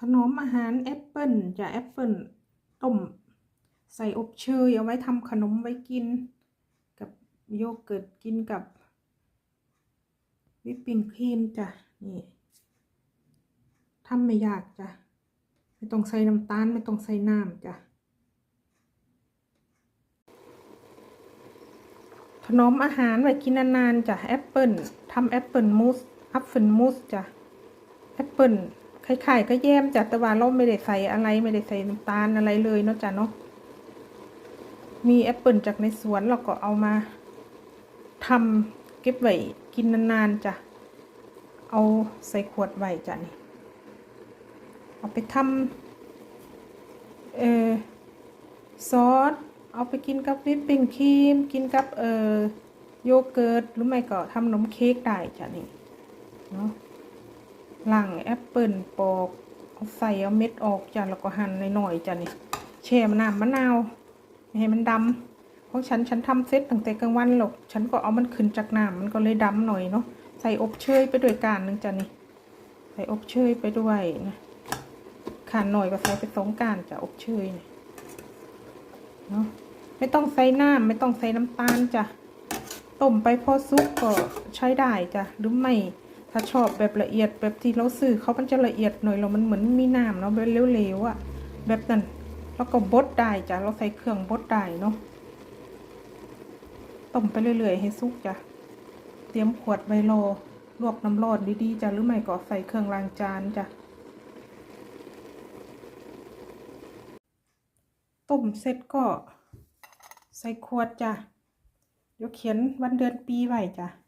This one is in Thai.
ขนมอาหารแอปเปิลจะแอปเปิลต้ม ใส่อบเชยเอาไว้ทำขนมไว้กิน กับโยเกิร์ตกินกับ วิปปิ้งครีมจ้ะนี่ทำไม่ยากจ้ะไม่ต้องใส่น้ำตาลไม่ต้องใส่น้ำจ้ะขนมอาหารไว้กินนานๆจ้ะแอปเปิลทำแอปเปิลมูสแอัพเฟิลมูสจ้ะแอปเปิล คล้ายๆก็แยมจ้ะแต่ว่าเราไม่ได้ใส่อะไรไม่ได้ใส่น้ำตาลอะไรเลยเนาะจ้ะเนาะมีแอปเปิลจากในสวนเราก็เอามาทำเก็บไว้กินนานๆจ้ะเอาใส่ขวดไว้จ้ะนี่เอาไปทำเออซอสเอาไปกินกับวิปปิ้งครีม กินกับเออโยเกิร์ตหรือไม่ก็ทำขนมเค้กได้จ้ะนี่เนาะ ล้างแอปเปิลปอกใส่เอาเม็ดออกจ้ะแล้วก็หั่นหน่อยๆจ้ะนี่แช่มะนาวมะนาวไม่ให้มันดำของฉันฉันทำเสร็จตั้งแต่กลางวันหรอก ฉันก็เอามันขึ้นจากน้ำมันก็เลยดำหน่อยเนาะใส่อบเชยไปด้วยการหนึ่งจ้ะนี่ใส่อบเชยไปด้วยนะขาดหน่อยก็ใส่ไปสองการจ้ะอบเชยเนี่ยเนาะไม่ต้องใส่น้ำไม่ต้องใส่น้ำตาลจ้ะต้มไปพอซุปก็ใช้ได้จ้ะหรือไม่ ถ้าชอบแบบละเอียดแบบที่เราซื้อเขามันจะละเอียดหน่อยเรามันเหมือนมีน้ำเนาะแบบเหลวๆอะแบบนั้นแล้วก็บดได้จ้ะเราใส่เครื่องบดได้เนาะต้มไปเรื่อยๆให้สุกจ้ะเตรียมขวดไว้รอลวกน้ำร้อนดีๆจ้ะหรือไม่ก็ใส่เครื่องล้างจานจ้ะต้มเสร็จก็ใส่ขวดจ้ะเดี๋ยวเขียนวันเดือนปีไว้จ้ะ